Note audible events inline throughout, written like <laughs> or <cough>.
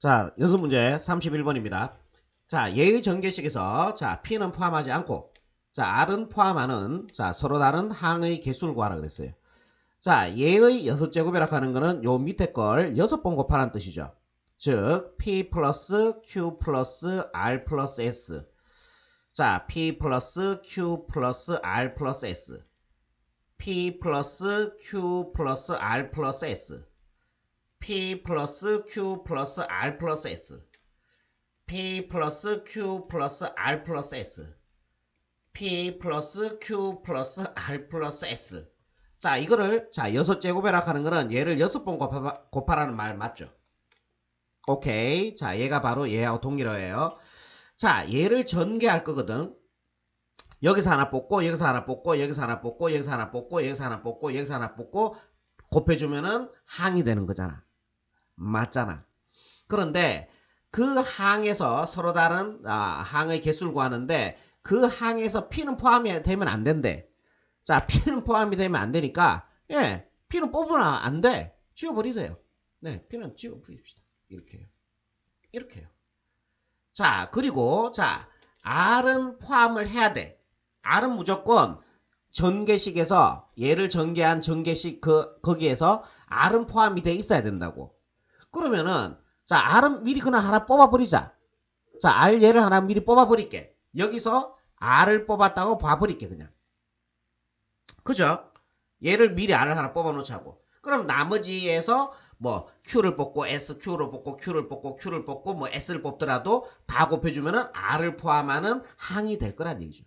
자, 여섯 문제 31번입니다. 자, 예의 전개식에서 자, P는 포함하지 않고 자, R은 포함하는 자, 서로 다른 항의 개수를 구하라 그랬어요. 자, 예의 여섯 제곱이라 하는 거는 요 밑에 걸 여섯 번 곱하라는 뜻이죠. 즉, P 플러스 Q 플러스 R 플러스 S. 자, P 플러스 Q 플러스 R 플러스 S. P 플러스 Q 플러스 R 플러스 S. P 플러스 Q 플러스 R 플러스 S. P 플러스 Q 플러스 R 플러스 S. P 플러스 Q 플러스 R 플러스 S. 자, 이거를, 자, 여섯 제곱이라 하는 거는 얘를 여섯 번 곱하, 곱하라는 말 맞죠? 오케이. 자, 얘가 바로 얘하고 동일어예요. 자, 얘를 전개할 거거든. 여기서 하나 뽑고, 여기서 하나 뽑고, 여기서 하나 뽑고, 여기서 하나 뽑고, 여기서 하나 뽑고, 여기서 하나 뽑고, 곱해주면은 항이 되는 거잖아. 맞잖아. 그런데 그 항에서 서로 다른 아, 항의 개수를 구하는데 그 항에서 P는 포함이 되면 안 된대. 자, P는 포함이 되면 안 되니까 예, P는 뽑으면 안 돼. 지워버리세요. 네, P는 지워버립시다. 이렇게 해요. 이렇게 해요. 자, 그리고 자, R은 포함을 해야 돼. R은 무조건 전개식에서 얘를 전개한 전개식 그 거기에서 R은 포함이 돼 있어야 된다고. 그러면은 자 R은 미리 그냥 하나 뽑아버리자. 자 R 얘를 하나 미리 뽑아버릴게. 여기서 R을 뽑았다고 봐버릴게 그냥. 그죠? 얘를 미리 R을 하나 뽑아놓자고. 그럼 나머지에서 뭐 Q를 뽑고 S, Q를 뽑고 Q를 뽑고 Q를 뽑고 뭐 S를 뽑더라도 다 곱해주면은 R을 포함하는 항이 될 거란 얘기죠.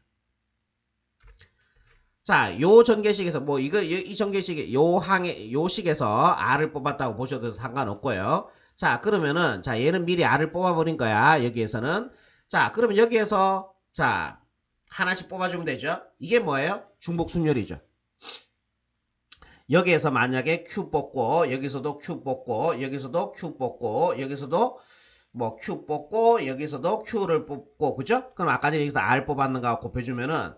자, 요 전개식에서 뭐 이거 이, 이 전개식에 요 항에 요 식에서 R을 뽑았다고 보셔도 상관없고요. 자, 그러면은 자, 얘는 미리 R을 뽑아 버린 거야. 여기에서는. 자, 그러면 여기에서 자, 하나씩 뽑아 주면 되죠. 이게 뭐예요? 중복 순열이죠. 여기에서 만약에 Q 뽑고 여기서도 Q 뽑고 여기서도 Q 뽑고 여기서도 뭐 Q 뽑고 여기서도 Q를 뽑고 그죠? 그럼 아까 전에 여기서 R 뽑았는 거하고 곱해 주면은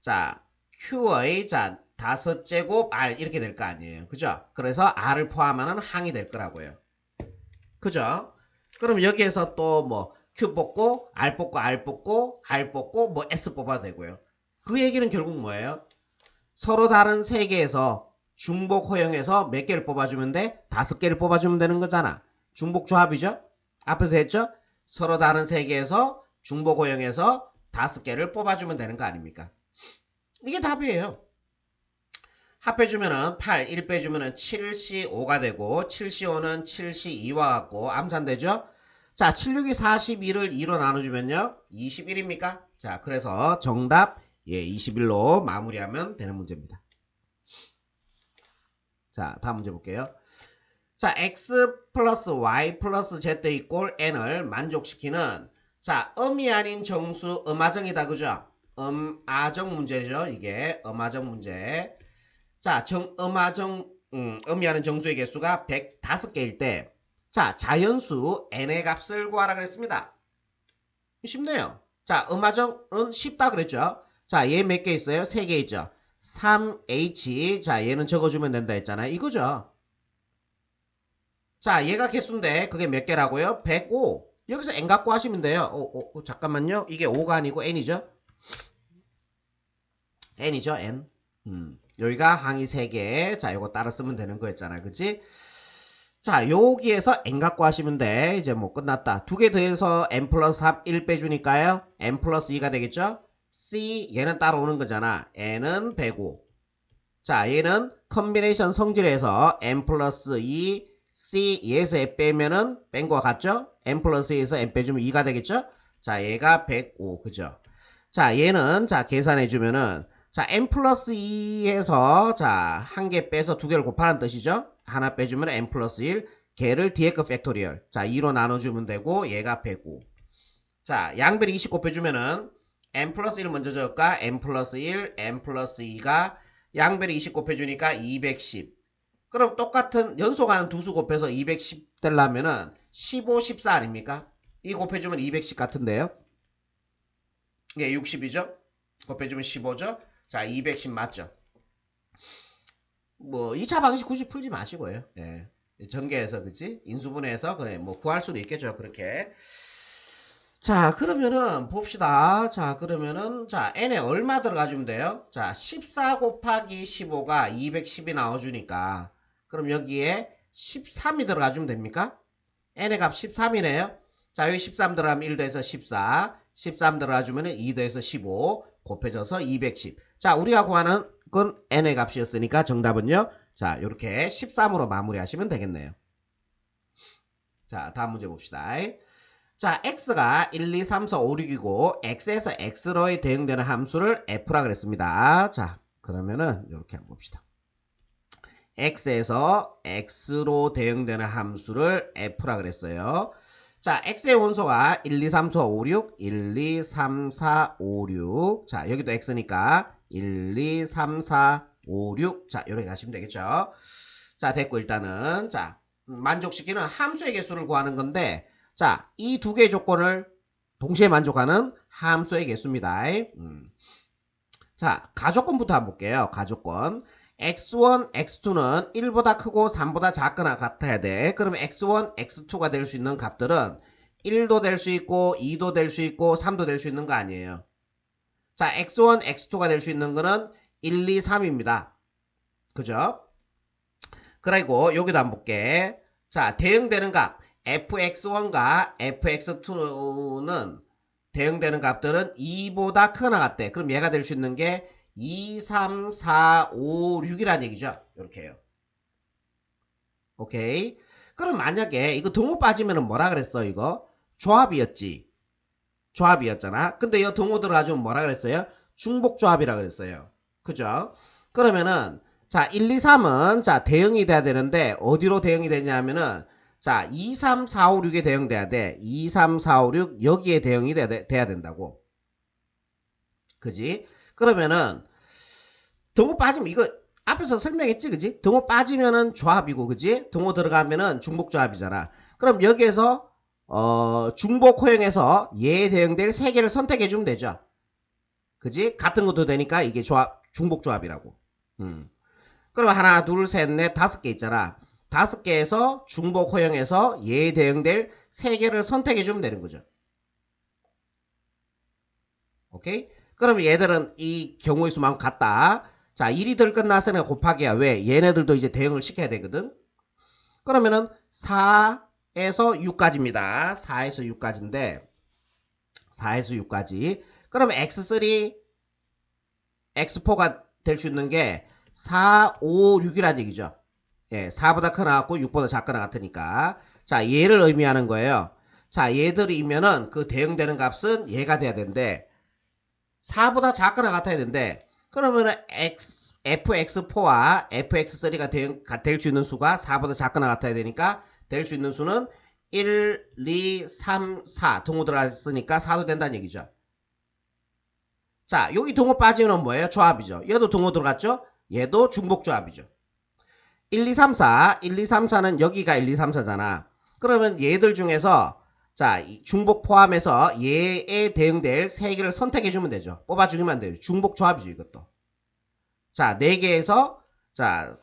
자 Q의 자 다섯 제곱 R 이렇게 될 거 아니에요. 그죠? 그래서 R을 포함하는 항이 될 거라고요. 그죠? 그럼 여기에서 또 뭐 Q 뽑고 R 뽑고 R 뽑고 R 뽑고 뭐 S 뽑아도 되고요. 그 얘기는 결국 뭐예요? 서로 다른 세 개에서 중복 호형에서 몇 개를 뽑아주면 돼? 다섯 개를 뽑아주면 되는 거잖아. 중복 조합이죠? 앞에서 했죠? 서로 다른 세 개에서 중복 호형에서 다섯 개를 뽑아주면 되는 거 아닙니까? 이게 답이에요. 합해주면은 8, 1 빼주면은 7C5가 되고 7C5는 7C2와 같고 암산되죠? 자, 7, 6이 42를 2로 나눠주면요. 21입니까? 자, 그래서 정답 예, 21로 마무리하면 되는 문제입니다. 자, 다음 문제 볼게요. 자, x 플러스 y 플러스 z 이꼴 n을 만족시키는 자, 음이 아닌 정수 음화정이다. 그죠? 음아정 문제죠. 이게 음아정 문제. 자, 정, 음아정, 음, 음이 아닌 정수의 개수가 105개일 때, 자, 자연수 n의 값을 구하라 그랬습니다. 쉽네요. 자, 음아정은 쉽다 그랬죠. 자, 얘 몇 개 있어요? 3개 있죠. 3h, 자, 얘는 적어주면 된다 했잖아요. 이거죠. 자, 얘가 개수인데, 그게 몇 개라고요? 105. 여기서 n 갖고 하시면 돼요. 어, 어, 어, 잠깐만요. 이게 5가 아니고 n이죠. N이죠, n. 음, 여기가 항이 3개. 자, 요거 따라 쓰면 되는 거였잖아. 그치? 자, 여기에서 n 갖고 하시면 돼. 이제 뭐 끝났다. 두 개 더해서 n 플러스 합1 빼주니까요. n 플러스 2가 되겠죠? c, 얘는 따라오는 거잖아. n은 105. 자, 얘는 컨비네이션 성질에서 n 플러스 2, c, 얘에서 n 빼면은 뺀 거와 같죠? n 플러스 2에서 n 빼주면 2가 되겠죠? 자, 얘가 105. 그죠? 자, 얘는, 자, 계산해주면은, 자, n 플러스 2에서, 자, 한 개 빼서 두 개를 곱하는 뜻이죠? 하나 빼주면 n 플러스 1, 걔를 뒤에 거 팩토리얼. 자, 2로 나눠주면 되고, 얘가 105. 자, 양변이 20 곱해주면은, n 플러스 1 먼저 적을까? n 플러스 1, n 플러스 2가 양변이 20 곱해주니까 210. 그럼 똑같은 연속하는 두 수 곱해서 210 되려면은 15, 14 아닙니까? 이 곱해주면 210 같은데요? 예, 60이죠? 곱해주면 15죠? 자, 210 맞죠? 뭐 2차 방식 굳이 풀지 마시고요. 예. 전개해서 그지 인수분해해서 그뭐 구할 수는 있겠죠 그렇게. 자 그러면은 봅시다. 자 그러면은 자 n에 얼마 들어가주면 돼요? 자 14 곱하기 15가 210이 나와 주니까. 그럼 여기에 13이 들어가주면 됩니까? N의 값 13이네요. 자 여기 13 들어가면 1 더해서 14 13 들어가주면 2 더해서 15 곱해져서 210 자 우리가 구하는 건 n의 값이었으니까 정답은요 자 이렇게 13으로 마무리하시면 되겠네요 자 다음 문제 봅시다 자, x가 1, 2, 3, 4, 5, 6이고 x에서 x로에 대응되는 함수를 f라 그랬습니다. 자, 그러면은 이렇게 한번 봅시다. x에서 x로 대응되는 함수를 f라 그랬어요. 자, x의 원소가 1, 2, 3, 4, 5, 6, 1, 2, 3, 4, 5, 6. 자, 여기도 x니까 1, 2, 3, 4, 5, 6. 자, 이렇게 가시면 되겠죠. 자, 됐고 일단은 자, 만족시키는 함수의 개수를 구하는 건데 자, 이 두 개의 조건을 동시에 만족하는 함수의 개수입니다. 음. 자, 가조건부터 한번 볼게요. 가조건. X1, x2는 1보다 크고 3보다 작거나 같아야 돼. 그러면 x1, x2가 될 수 있는 값들은 1도 될 수 있고 2도 될 수 있고 3도 될 수 있는 거 아니에요. 자, x1, x2가 될 수 있는 거는 1, 2, 3입니다. 그죠? 그리고 여기도 한번 볼게. 자, 대응되는 값. fx1과 fx2는 대응되는 값들은 2보다 크거나 같대. 그럼 얘가 될 수 있는 게 2, 3, 4, 5, 6이라는 얘기죠. 이렇게 해요. 오케이. 그럼 만약에 이거 동호 빠지면은 뭐라 그랬어, 이거? 조합이었지. 조합이었잖아. 근데 이 동호 들어가주면 뭐라 그랬어요? 중복조합이라 그랬어요. 그죠? 그러면은 자, 1, 2, 3은 자, 대응이 돼야 되는데 어디로 대응이 되냐면은 자, 2, 3, 4, 5, 6에 대응돼야 돼. 2, 3, 4, 5, 6 여기에 대응이 돼야, 돼- 돼야 된다고. 그지? 그러면은 등호 빠지면 이거 앞에서 설명했지, 그지? 등호 빠지면은 조합이고, 그지? 등호 들어가면은 중복 조합이잖아. 그럼 여기에서 어, 중복 호형에서 얘에 대응될 세 개를 선택해 주면 되죠. 그지? 같은 것도 되니까 이게 조합 중복 조합이라고. 음. 그럼 하나, 둘, 셋, 넷, 다섯 개 있잖아. 다섯 개에서 중복 호형에서 얘에 대응될 세 개를 선택해 주면 되는 거죠. 오케이? 그러면 얘들은 이 경우의 수만 같다. 자, 1이 덜 끝났으니까 곱하기야. 왜? 얘네들도 이제 대응을 시켜야 되거든. 그러면은 4에서 6까지입니다. 4에서 6까지인데 4에서 6까지. 그러면 x3, x4가 될 수 있는 게 4, 5, 6이라는 얘기죠. 예, 4보다 크나 같고 6보다 작거나 같으니까. 자, 얘를 의미하는 거예요. 자, 얘들이면은 그 대응되는 값은 얘가 돼야 되는데 4보다 작거나 같아야 되는데 그러면은 x, fx4와 fx3가 될수 있는 수가 4보다 작거나 같아야 되니까 될 수 있는 수는 1, 2, 3, 4 동호 들어갔으니까 4도 된다는 얘기죠. 자, 여기 동호 빠지면 뭐예요? 조합이죠. 얘도 동호 들어갔죠? 얘도 중복 조합이죠. 1, 2, 3, 4. 1, 2, 3, 4는 여기가 1, 2, 3, 4잖아. 그러면 얘들 중에서 자, 이 중복 포함해서 얘에 대응될 세 개를 선택해 주면 되죠. 뽑아 주면 돼요. 중복 조합이죠, 이것도. 자, 네 개에서 자,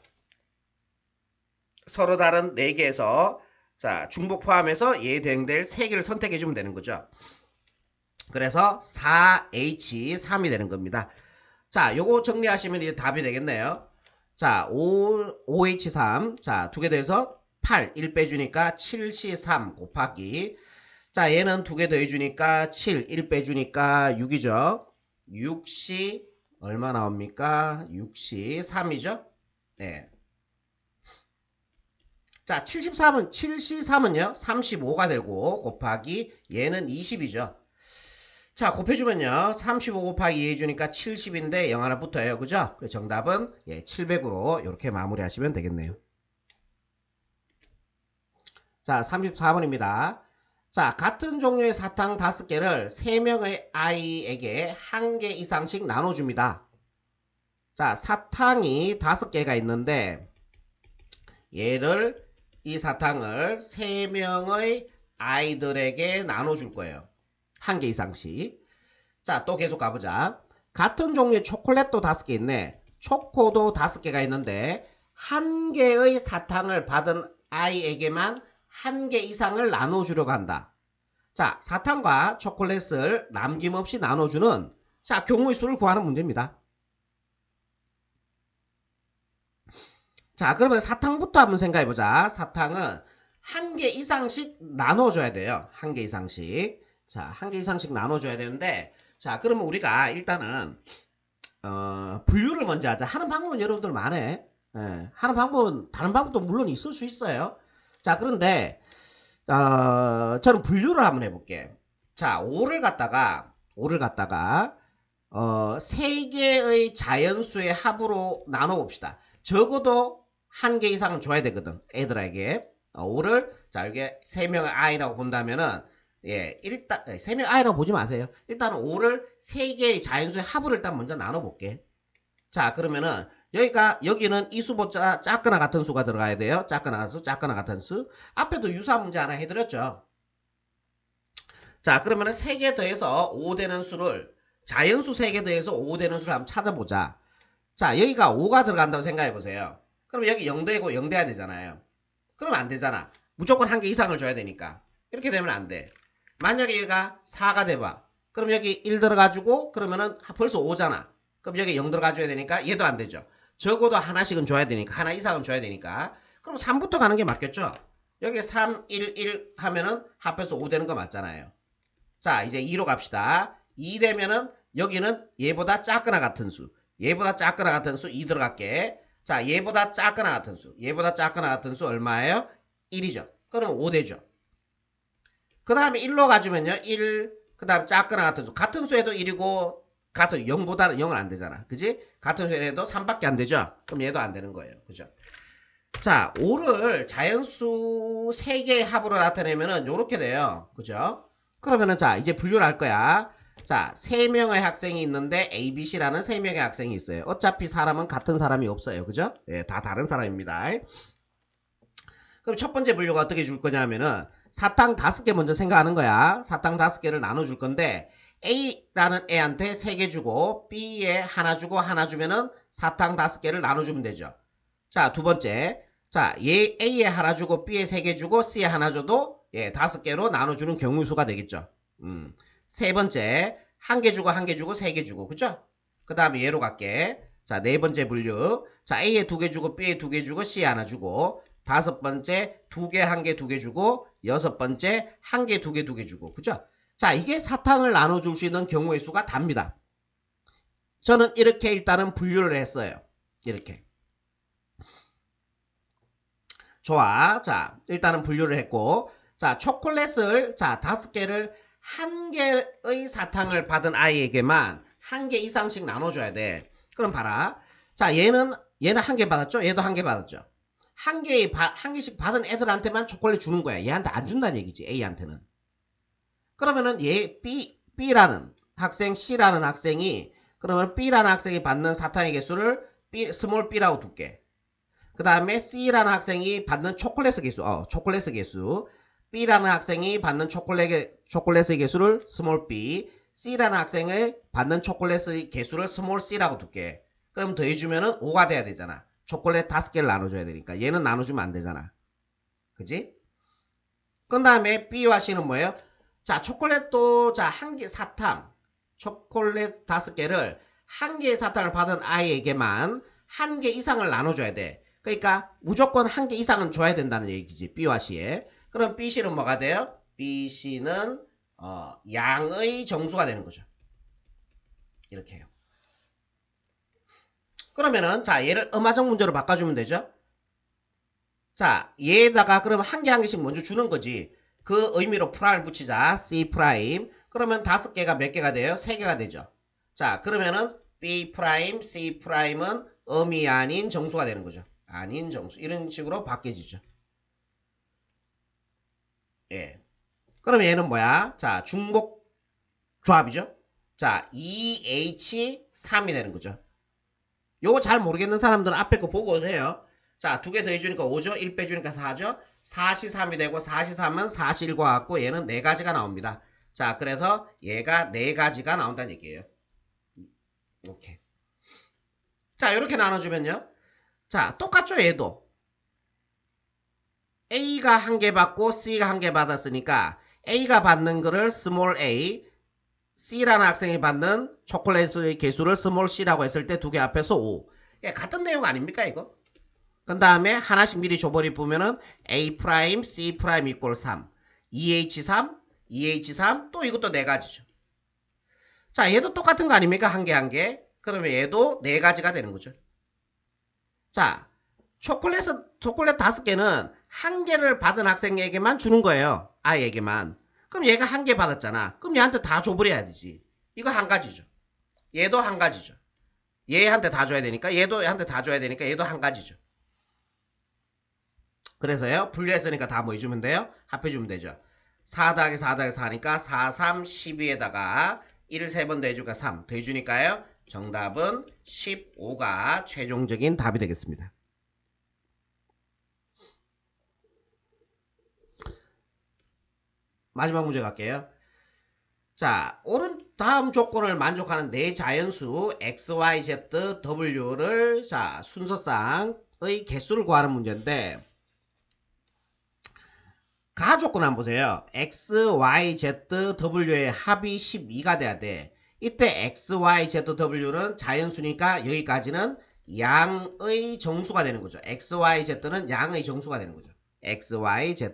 서로 다른 네 개에서 자, 중복 포함해서 얘에 대응될 세 개를 선택해 주면 되는 거죠. 그래서 4H3이 되는 겁니다. 자, 요거 정리하시면 이제 답이 되겠네요. 자, 5, 5H3. 자, 두개 더해서 8, 1 빼주니까 7C3 곱하기. 자, 얘는 두 개 더해주니까 7, 1 빼주니까 6이죠. 6C, 얼마 나옵니까? 6C, 3이죠? 네. 자, 73은, 7C3은요, 35가 되고, 곱하기, 얘는 20이죠. 자, 곱해주면요. 35 곱하기 2 해주니까 70인데 0 하나 붙어요. 그죠? 그래서 정답은 예, 700으로 이렇게 마무리하시면 되겠네요. 자, 34번입니다. 자, 같은 종류의 사탕 5개를 3명의 아이에게 1개 이상씩 나눠줍니다. 자, 사탕이 5개가 있는데 얘를 이 사탕을 3명의 아이들에게 나눠줄 거예요. 한개 이상씩. 자, 또 계속 가보자. 같은 종류의 초콜릿도 다섯 개 있네. 초코도 다섯 개가 있는데, 한 개의 사탕을 받은 i에게만 한 개 이상을 나눠주려고 한다. 자, 사탕과 초콜릿을 남김없이 나눠주는 자, 경우의 수를 구하는 문제입니다. 자, 그러면 사탕부터 한번 생각해보자. 사탕은 한 개 이상씩 나눠줘야 돼요. 한 개 이상씩. 자, 한 개 이상씩 나눠줘야 되는데, 자, 그러면 우리가 일단은, 어, 분류를 먼저 하자. 하는 방법은 여러분들 많아. 예, 하는 방법은, 다른 방법도 물론 있을 수 있어요. 자, 그런데, 어, 저는 분류를 한번 해볼게. 자, 5를 갖다가, 5를 갖다가, 어, 세 개의 자연수의 합으로 나눠봅시다. 적어도 한 개 이상은 줘야 되거든. 애들에게. 어, 5를, 자, 이게 세 명의 아이라고 본다면은, 예, 일단, 세 명의 아이라고 보지 마세요. 일단 5를 세 개의 자연수의 합을 일단 먼저 나눠볼게. 자, 그러면은, 여기가, 여기는 이 수보다 작거나 같은 수가 들어가야 돼요. 작거나 같은 수, 작거나 같은 수. 앞에도 유사 문제 하나 해드렸죠. 자, 그러면 은 3개 더해서 5 되는 수를, 자연수 3개 더해서 5 되는 수를 한번 찾아보자. 자, 여기가 5가 들어간다고 생각해 보세요. 그럼 여기 0 되고 0 돼야 되잖아요. 그러면 안 되잖아. 무조건 한 개 이상을 줘야 되니까. 이렇게 되면 안 돼. 만약에 얘가 4가 돼봐. 그럼 여기 1 들어가지고, 그러면은 벌써 5잖아. 그럼 여기 0 들어가줘야 되니까 얘도 안 되죠. 적어도 하나씩은 줘야 되니까, 하나 이상은 줘야 되니까. 그럼 3부터 가는 게 맞겠죠? 여기 3, 1, 1 하면은 합해서 5 되는 거 맞잖아요. 자, 이제 2로 갑시다. 2 되면은 여기는 얘보다 작거나 같은 수. 얘보다 작거나 같은 수 2 들어갈게. 자, 얘보다 작거나 같은 수. 얘보다 작거나 같은 수 얼마예요? 1이죠. 그럼 5 되죠. 그 다음에 1로 가주면요. 1, 그 다음 작거나 같은 수. 같은 수에도 1이고, 같은 0보다는 0은 안 되잖아. 그지? 같은 수에도 3밖에 안 되죠? 그럼 얘도 안 되는 거예요. 그죠? 자, 5를 자연수 3개의 합으로 나타내면은 요렇게 돼요. 그죠? 그러면은 자, 이제 분류를 할 거야. 자, 3명의 학생이 있는데 A, B, C라는 3명의 학생이 있어요. 어차피 사람은 같은 사람이 없어요. 그죠? 예, 다 다른 사람입니다. 그럼 첫 번째 분류가 어떻게 줄 거냐면은 사탕 5개 먼저 생각하는 거야. 사탕 5개를 나눠 줄 건데 A 라는 애한테 3개 주고 B에 하나 주고 하나 주면은 사탕 5개를 나눠 주면 되죠. 자, 두 번째. 자, 얘 A에 하나 주고 B에 3개 주고 C에 하나 줘도 예, 5개로 나눠 주는 경우 수가 되겠죠. 음. 세 번째. 한 개 주고 한 개 주고 세 개 주고. 그죠? 그 다음에 얘로 갈게. 자, 네 번째 분류. 자, A에 두 개 주고 B에 두 개 주고 C에 하나 주고 다섯 번째 두 개, 한 개, 두 개 주고 여섯 번째 한 개, 두 개, 두 개 주고 그죠? 자 이게 사탕을 나눠줄 수 있는 경우의 수가 답니다. 저는 이렇게 일단은 분류를 했어요. 이렇게. 좋아. 자 일단은 분류를 했고 자 초콜릿을 자 다섯 개를 한 개의 사탕을 받은 아이에게만 한 개 이상씩 나눠줘야 돼. 그럼 봐라. 자 얘는 얘는 한 개 받았죠? 얘도 한 개 받았죠? 한 개, 한 개씩 받은 애들한테만 초콜릿 주는 거야. 얘한테 안 준다는 얘기지, A한테는. 그러면은 얘, B, B라는 학생, C라는 학생이, 그러면 B라는 학생이 받는 사탕의 개수를 B, 스몰 B라고 둘게. 그 다음에 C라는 학생이 받는 초콜릿의 개수, 어, 초콜릿의 개수. B라는 학생이 받는 초콜릿의, 초콜릿의 개수를 스몰 B. C라는 학생이 받는 초콜릿의 개수를 스몰 C라고 둘게. 그럼 더해주면은 5가 돼야 되잖아. 초콜릿 다섯 개를 나눠줘야 되니까 얘는 나눠주면 안 되잖아. 그지? 그 다음에 B와 C는 뭐예요? 자 초콜릿도 자 한 개 사탕 초콜릿 다섯 개를 한 개의 사탕을 받은 아이에게만 한 개 이상을 나눠줘야 돼. 그러니까 무조건 한 개 이상은 줘야 된다는 얘기지 B와 C에. 그럼 B, C는 뭐가 돼요? B, C는 어, 양의 정수가 되는 거죠. 이렇게 해요. 그러면은 자 얘를 음화적 문제로 바꿔주면 되죠. 자 얘에다가 그러면 한개 한 개씩 먼저 주는 거지. 그 의미로 프라임을 붙이자. C 프라임. 그러면 다섯 개가 몇 개가 돼요? 세 개가 되죠. 자 그러면은 B 프라임, C 프라임은 음이 아닌 정수가 되는 거죠. 아닌 정수. 이런 식으로 바뀌어지죠. 예. 그러면 얘는 뭐야? 자 중복 조합이죠. 자 2H3이 되는 거죠. 요거 잘 모르겠는 사람들은 앞에 거 보고 오세요. 자, 두 개 더해주니까 5죠? 1 빼주니까 4죠? 4시 3이 되고 4시 3은 4시 1과 같고 얘는 4가지가 나옵니다. 자, 그래서 얘가 4가지가 나온다는 얘기예요. 이렇게. 자, 이렇게 나눠주면요. 자, 똑같죠, 얘도. A가 한 개 받고 C가 한 개 받았으니까 A가 받는 거를 스몰 a, C라는 학생이 받는 초콜릿의 개수를 스몰 c라고 했을 때 두 개 앞에서 5. 예, 같은 내용 아닙니까 이거? 그 다음에 하나씩 미리 줘버리 보면은 A 프라임, C 프라임 이꼴 3, EH3, EH3 또 이것도 네 가지죠. 자, 얘도 똑같은 거 아닙니까? 한 개 한 개. 그러면 얘도 네 가지가 되는 거죠. 자, 초콜릿은 초콜릿 다섯 개는 한 개를 받은 학생에게만 주는 거예요. 아이에게만. 그럼 얘가 한 개 받았잖아. 그럼 얘한테 다 줘버려야 되지. 이거 한 가지죠. 얘도 한 가지죠. 얘한테 다 줘야 되니까 얘도 얘한테 다 줘야 되니까 얘도 한 가지죠. 그래서요. 분류했으니까 다 뭐 해주면 돼요? 합해주면 되죠. 4 더하기 4 더하기 4니까 4, 3, 12에다가 1을 3번 더해주니까 3 더해주니까요. 정답은 15가 최종적인 답이 되겠습니다. 마지막 문제 갈게요. 자, 오른 다음 조건을 만족하는 네 자연수 x, y, z, w를 자 순서상의 개수를 구하는 문제인데 가 조건 한번 보세요. x, y, z, w의 합이 12가 돼야 돼. 이때 x, y, z, w는 자연수니까 여기까지는 양의 정수가 되는 거죠. x, y, z는 양의 정수가 되는 거죠. x, y, z,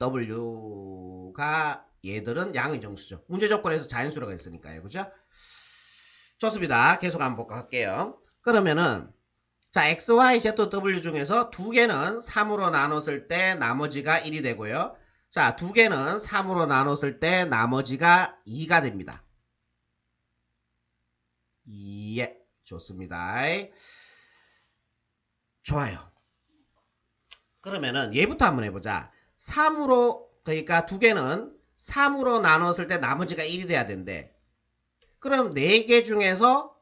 w가 얘들은 양의 정수죠. 문제 조건에서 자연수라고 했으니까요. 그죠? 좋습니다. 계속 한번 볼게요. 그러면은 자, x, y, z, w 중에서 두 개는 3으로 나눴을 때 나머지가 1이 되고요. 자, 두 개는 3으로 나눴을 때 나머지가 2가 됩니다. 예, 좋습니다. 좋아요. 그러면은 얘부터 한번 해보자. 3으로 그러니까 두 개는 3으로 나눴을 때 나머지가 1이 돼야 된대. 그럼 4개 중에서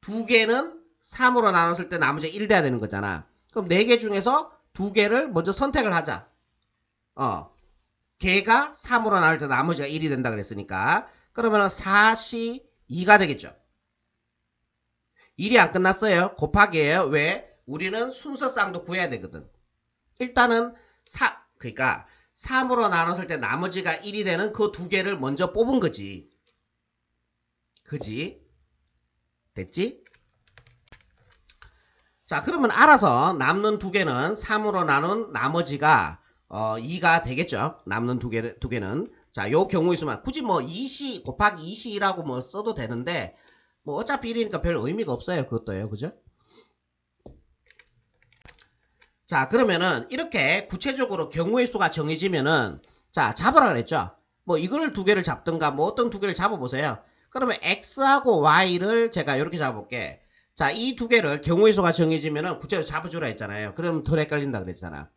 두 개는 3으로 나눴을 때 나머지가 1 돼야 되는 거잖아. 그럼 4개 중에서 두 개를 먼저 선택을 하자. 어. 개가 3으로 나눌 때 나머지가 1이 된다 그랬으니까. 그러면 4시 2가 되겠죠. 1이 안 끝났어요. 곱하기예요. 왜? 우리는 순서쌍도 구해야 되거든. 일단은 4 그러니까 3으로 나눴을 때 나머지가 1이 되는 그 두 개를 먼저 뽑은 거지. 그지? 됐지? 자, 그러면 알아서 남는 두 개는 3으로 나눈 나머지가 어, 2가 되겠죠. 남는 두, 개, 두 개는. 자, 요 경우의 수만 굳이 뭐 2시 곱하기 2시라고 뭐 써도 되는데 뭐 어차피 1이니까 별 의미가 없어요. 그것도요. 그죠? 자, 그러면은 이렇게 구체적으로 경우의 수가 정해지면은 자, 잡으라 그랬죠. 뭐 이거를 두 개를 잡든가 뭐 어떤 두 개를 잡아보세요. 그러면 x하고 y를 제가 이렇게 잡아볼게. 자, 이 두 개를 경우의 수가 정해지면은 구체적으로 잡아주라 했잖아요. 그럼 덜 헷갈린다 그랬잖아.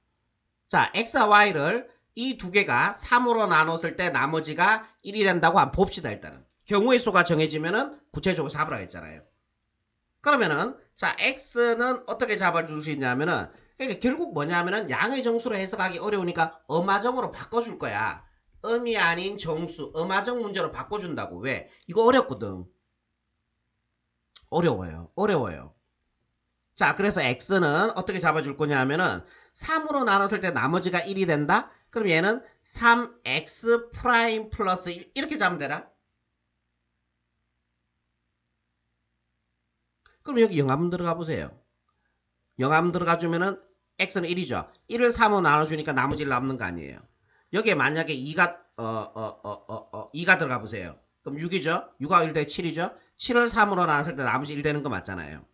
자, x와 y를 이 두 개가 3으로 나눴을 때 나머지가 1이 된다고 한번 봅시다, 일단은. 경우의 수가 정해지면은 구체적으로 잡으라 했잖아요. 그러면은 자, x는 어떻게 잡아줄 수 있냐면은 그러니까 결국 뭐냐면은 양의 정수로 해석하기 어려우니까 엄화정으로 바꿔줄 거야. 음이 아닌 정수, 음화정 문제로 바꿔준다고. 왜? 이거 어렵거든. 어려워요. 어려워요. 자, 그래서 x는 어떻게 잡아줄 거냐 하면은 3으로 나눴을 때 나머지가 1이 된다? 그럼 얘는 3x 프라임 플러스 1 이렇게 잡으면 되나? 그럼 여기 영함 들어가 보세요. 영함 들어가 주면은 x는 1이죠. 1을 3으로 나눠주니까 나머지를 남는 거 아니에요. 여기에 만약에 2가 어, 어, 어, 어, 어, 2가 들어가 보세요. 그럼 6이죠. 6하고 1 더해 7이죠. 7을 3으로 나눴을 때 나머지 1 되는 거 맞잖아요.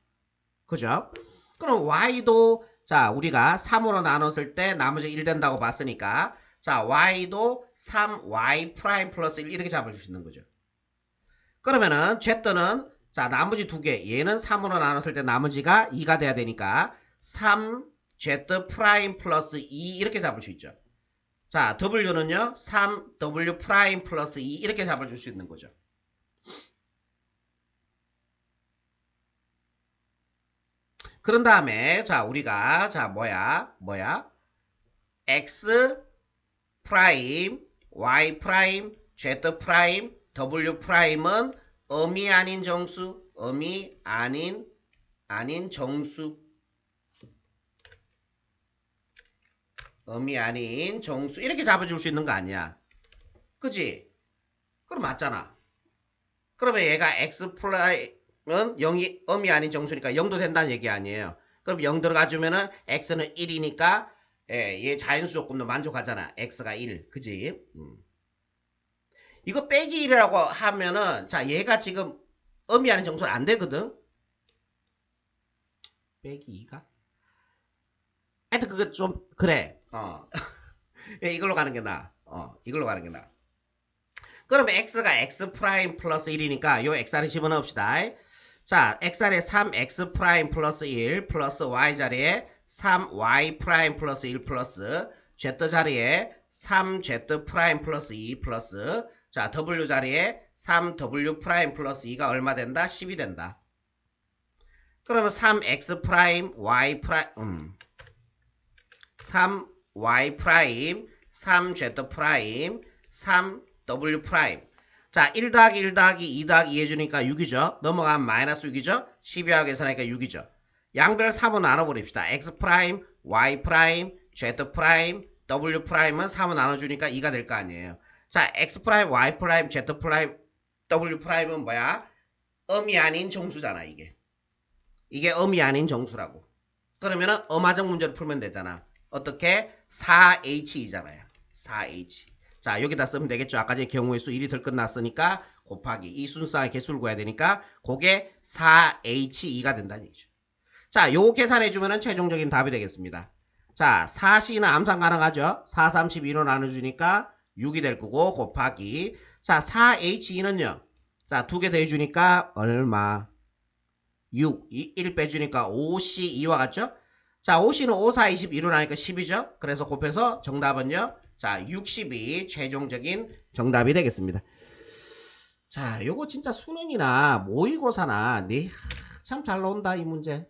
그죠? 그럼 y도 자 우리가 3으로 나눴을 때 나머지 1 된다고 봤으니까 자 y도 3y 프라임 플러스 1 이렇게 잡아줄 수 있는 거죠. 그러면은 z는 자 나머지 두 개 얘는 3으로 나눴을 때 나머지가 2가 돼야 되니까 3 z 프라임 플러스 2 이렇게 잡을 수 있죠. 자, w는요. 3w 프라임 플러스 2 이렇게 잡아줄 수 있는 거죠. 그런 다음에 자, 우리가 자, 뭐야? 뭐야? x 프라임, y 프라임, z 프라임, w 프라임은 음이 아닌 정수, 음이 아닌 아닌 정수 음이 아닌 정수 이렇게 잡아줄 수 있는 거 아니야 그지? 그럼 맞잖아 그러면 얘가 x 프라임은 0이 음이 아닌 정수니까 0도 된다는 얘기 아니에요 그럼 0 들어가주면은 x는 1이니까 예, 얘 자연수 조건도 만족하잖아 x가 1 그지? 음. 이거 빼기 1이라고 하면은 자 얘가 지금 음이 아닌 정수는 안 되거든 빼기 2가? 하여튼 그거 좀 그래 어. <laughs> 예, 이걸로 가는 게 나아. 어 이걸로 가는 게 나아. 그러면 x가 x 프라임 플러스 1이니까 요 x 안에 집어넣읍시다. 자 x 안에 3x 프라임 플러스 1 플러스 y 자리에 3y 프라임 플러스 1 플러스 z 자리에 3z 프라임 플러스 2 플러스 자 w 자리에 3w 프라임 플러스 2가 얼마 된다? 10이 된다. 그러면 3x 프라임 y 프라임 음. 3y 프라임 3z 프라임 3w 프라임. 자 1 더하기 1 더하기 2 더하기 2 해주니까 6이죠. 넘어가면 마이너스 6이죠. 12하고 계산하니까 6이죠. 양별 3으로 나눠버립시다. X 프라임 y 프라임 z 프라임 w 프라임은 3으로 나눠주니까 2가 될 거 아니에요. 자 x 프라임 y 프라임 z 프라임 w 프라임은 뭐야? 음이 아닌 정수잖아 이게. 이게 음이 아닌 정수라고. 그러면은 음화적 문제를 풀면 되잖아. 어떻게 4h이잖아요. 4h 자 여기다 쓰면 되겠죠? 아까 전에 경우의 수 1이 덜 끝났으니까 곱하기 이 순서의 개수를 구해야 되니까 그게 4h2가 된다는 얘기죠. 자 요거 계산해 주면 은 최종적인 답이 되겠습니다. 자 4c는 암산 가능하죠? 4 32로 나눠주니까 6이 될 거고 곱하기. 자 4h2는요? 자 두 개 더해주니까 얼마? 6 1 빼주니까 5c2와 같죠 자 5c는 5 4 21로 나니까 10이죠 그래서 곱해서 정답은요 자, 60이 최종적인 정답이 되겠습니다. 자, 요거 진짜 수능이나 모의고사나 네, 참잘 나온다 이 문제.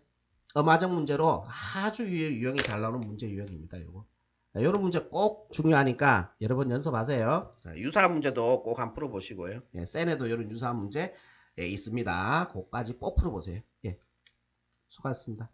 음화적 문제로 아주 유- 유형이 잘 나오는 문제 유형입니다. 요거. 자, 요런 문제 꼭 중요하니까 여러분 연습하세요. 자, 유사한 문제도 꼭 한번 풀어보시고요. 예, 센에도 이런 유사한 문제 예, 있습니다. 그거까지 꼭 풀어보세요. 예, 수고하셨습니다.